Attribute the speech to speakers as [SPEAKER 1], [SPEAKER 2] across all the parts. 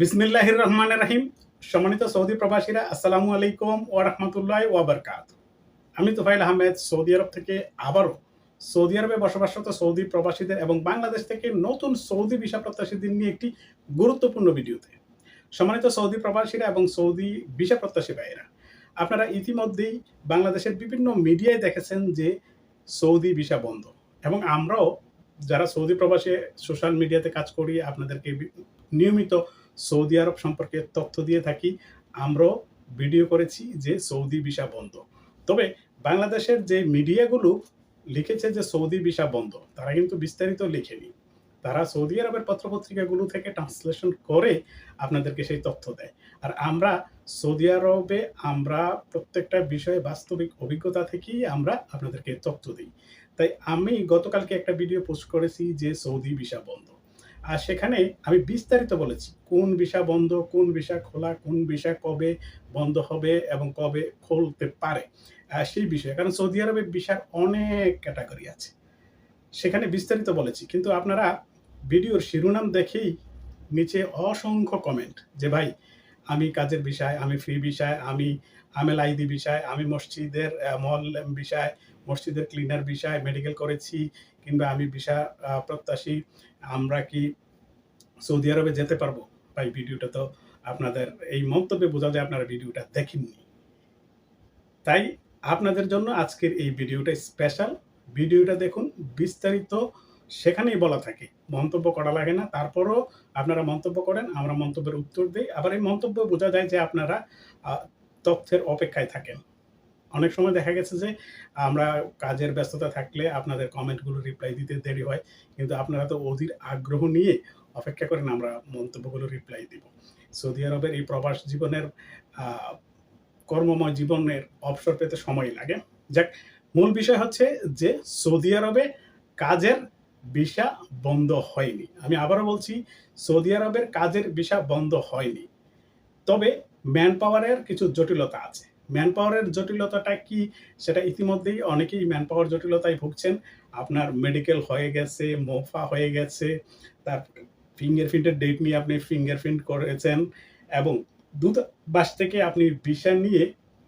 [SPEAKER 1] বিসমিল্লাহির রহমান রাহিম। সম্মানিত সৌদি প্রবাসীরা, আসসালামু আলাইকুম ও রহমতুল্লাহ ওয়াবারকাত আমি তোফাইল আহমেদ, সৌদি আরব থেকে আবারও সৌদি আরবে বসবাসরত সৌদি প্রবাসীদের এবং বাংলাদেশ থেকে নতুন সৌদি ভিসা প্রত্যাশীদের নিয়ে একটি গুরুত্বপূর্ণ ভিডিওতে। সম্মানিত সৌদি প্রবাসীরা এবং সৌদি ভিসা প্রত্যাশী ভাইয়েরা, আপনারা ইতিমধ্যেই বাংলাদেশের বিভিন্ন মিডিয়ায় দেখেছেন যে সৌদি ভিসা বন্ধ এবং আমরাও যারা সৌদি প্রবাসে সোশ্যাল মিডিয়াতে কাজ করি, আপনাদেরকে নিয়মিত সৌদি আরব সম্পর্কে তথ্য দিয়ে থাকি, আমরাও ভিডিও করেছি যে সৌদি ভিসা বন্ধ। তবে বাংলাদেশের যে মিডিয়াগুলো লিখেছে যে সৌদি ভিসা বন্ধ, তারা কিন্তু বিস্তারিত লিখেনি। তারা সৌদি আরবের পত্রপত্রিকাগুলো থেকে ট্রান্সলেশন করে আপনাদেরকে সেই তথ্য দেয়। আর আমরা সৌদি আরবে আমরা প্রত্যেকটা বিষয়ে বাস্তবিক অভিজ্ঞতা থেকেই আমরা আপনাদেরকে তথ্য দিই। তাই আমি গতকালকে একটা ভিডিও পোস্ট করেছি যে সৌদি ভিসা বন্ধ। আর সেখানে আমি বিস্তারিত বলেছি, কোন ভিসা বন্ধ, কোন ভিসা খোলা, কোন ভিসা কবে বন্ধ হবে এবং কবে খুলতে পারে সেই বিষয়ে। কারণ সৌদি আরবে ভিসার অনেক ক্যাটাগরি আছে। সেখানে বিস্তারিত বলেছি, কিন্তু আপনারা ভিডিওর শিরোনাম দেখেই নিচে অসংখ্য কমেন্ট যে ভাই, আমি কাজের বিষয় আমি ফ্রি বিষয় আমি আমেল আইদি বিষয়, আমি মসজিদের মল বিষয়, মসজিদের ক্লিনার বিষয় মেডিকেল করেছি কিংবা আমি ভিসা প্রত্যাশী, আমরা কি সৌদি আরবে যেতে পারব? ভাই, ভিডিওটা তো আপনাদের, এই মন্তব্যে বোঝা যায় আপনারা ভিডিওটা দেখেননি। তাই আপনাদের জন্য আজকের এই ভিডিওটা স্পেশাল ভিডিওটা দেখুন, বিস্তারিত সেখানেই বলা থাকে। মন্তব্য করা লাগে না, তারপরও আপনারা মন্তব্য করেন, আমরা মন্তব্যের উত্তর দিই। আবার এই মন্তব্য বোঝা যায় যে আপনারা তথ্যের অপেক্ষায় থাকেন। অনেক সময় দেখা গেছে যে, আমরা কাজের ব্যস্ততা থাকলে আপনাদের কমেন্টগুলো রিপ্লাই দিতে দেরি হয়, কিন্তু আপনারা তো অধীর আগ্রহ নিয়ে অপেক্ষা করেন, আমরা মন্তব্যগুলো রিপ্লাই দিব। সৌদি আরবের এই প্রবাস জীবনের কর্মময় জীবনের অবসর পেতে সময় লাগে। যাক, মূল বিষয় হচ্ছে যে, সৌদি আরবে কাজের ভিসা বন্ধ হয়নি। আমি আবারও বলছি, সৌদি আরবের কাজের ভিসা বন্ধ হয়নি। তবে ম্যান পাওয়ারের কিছু জটিলতা আছে। ম্যান পাওয়ারের জটিলতাটা কি সেটা ইতিমধ্যেই অনেকেই ম্যান পাওয়ার জটিলতায় ভুগছেন। আপনার মেডিকেল হয়ে গেছে, মোফা হয়ে গেছে, তার ফিঙ্গারপ্রিন্টের ডেট নিয়ে আপনি ফিঙ্গারপ্রিন্ট করেছেন এবং দূতাবাস থেকে আপনি ভিসা নিয়ে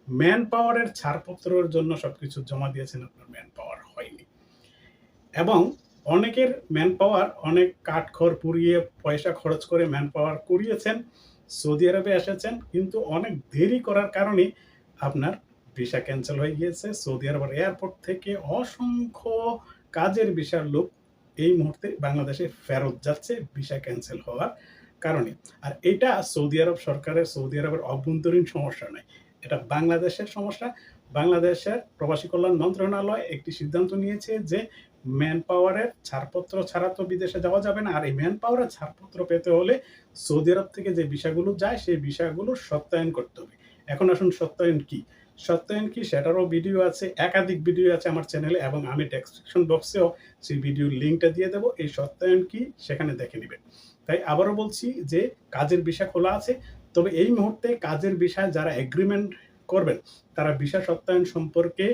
[SPEAKER 1] ম্যান পাওয়ারের ছাড়পত্রের জন্য সব কিছু জমা দিয়েছেন, আপনার ম্যান পাওয়ার হয়নি। এবং অনেকের ম্যান পাওয়ার অনেক কাঠখড় পুড়িয়ে পয়সা খরচ করে ম্যান পাওয়ার করিয়েছেন। সৌদি আরবে এসেছেন, কিন্তু অনেক দেরি করার কারণে আপনার ভিসা ক্যান্সেল হয়ে গিয়েছে। সৌদি আরবের এয়ারপোর্ট থেকে অসংখ্য কাজের ভিসার লোক এই মুহূর্তে বাংলাদেশে ফেরত যাচ্ছে ভিসা ক্যান্সেল হওয়ার কারণে। আর এটা সৌদি আরব সরকারের, সৌদি আরবের অভ্যন্তরীণ সমস্যা নয়। এটা বাংলাদেশের সমস্যা। বাংলাদেশের প্রবাসী কল্যাণ মন্ত্রণালয় একটি সিদ্ধান্ত নিয়েছে যে ম্যান পাওয়ারের ছাড়পত্র ছাড়া তো বিদেশে যাওয়া যাবে না। আর এই ম্যান পাওয়ারের ছাড়পত্র পেতে হলে সৌদি আরব থেকে যে বিষয়গুলো যায়, সেই বিষয়গুলো সত্যায়ন করতে হবে। এখন আসুন সত্যায়ন কি? সত্যায়ন কি? সেটারও ভিডিও আছে, একাধিক ভিডিও আছে আমার চ্যানেলে এবং আমি ডেসক্রিপশন বক্সেও সেই ভিডিওর লিঙ্কটা দিয়ে দেবো। এই সত্যায়ন কি? সেখানে দেখে নেবেন। তাই আবারও বলছি যে কাজের বিষয় খোলা আছে। তবে এই মুহূর্তে কাজের বিষয় যারা এগ্রিমেন্ট করবেন, তারা বিষয় সত্যায়ন সম্পর্কে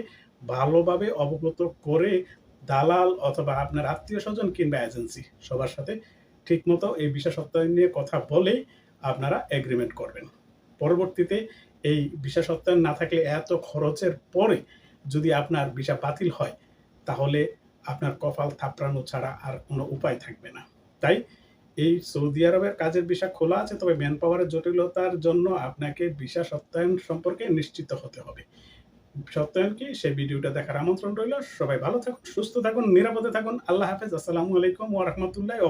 [SPEAKER 1] ভালোভাবে অবগত করে দালাল অথবা আপনার আত্মীয় স্বজন কিংবা এজেন্সি সবার সাথে ঠিকমতো এই বিষয় সত্যায়ন নিয়ে কথা বলেই আপনারা এগ্রিমেন্ট করবেন। পরবর্তীতে এই ভিসা সত্যায়ন না থাকলে এত খরচের পরে যদি আপনার ভিসা বাতিল হয়, তাহলে আপনার কপাল থাপড়ানো ছাড়া আর কোনো উপায় থাকবে না। তাই এই সৌদি আরবের কাজের ভিসা খোলা আছে, তবে ম্যান পাওয়ারের জটিলতার জন্য আপনাকে ভিসা সত্যায়ন সম্পর্কে নিশ্চিত হতে হবে। সত্যায়ন কি? সেই ভিডিওটা দেখার আমন্ত্রণ রইল। সবাই ভালো থাকুন, সুস্থ থাকুন, নিরাপদে থাকুন। আল্লাহ হাফেজ। আসসালামু আলাইকুম ওয়া রাহমাতুল্লাহি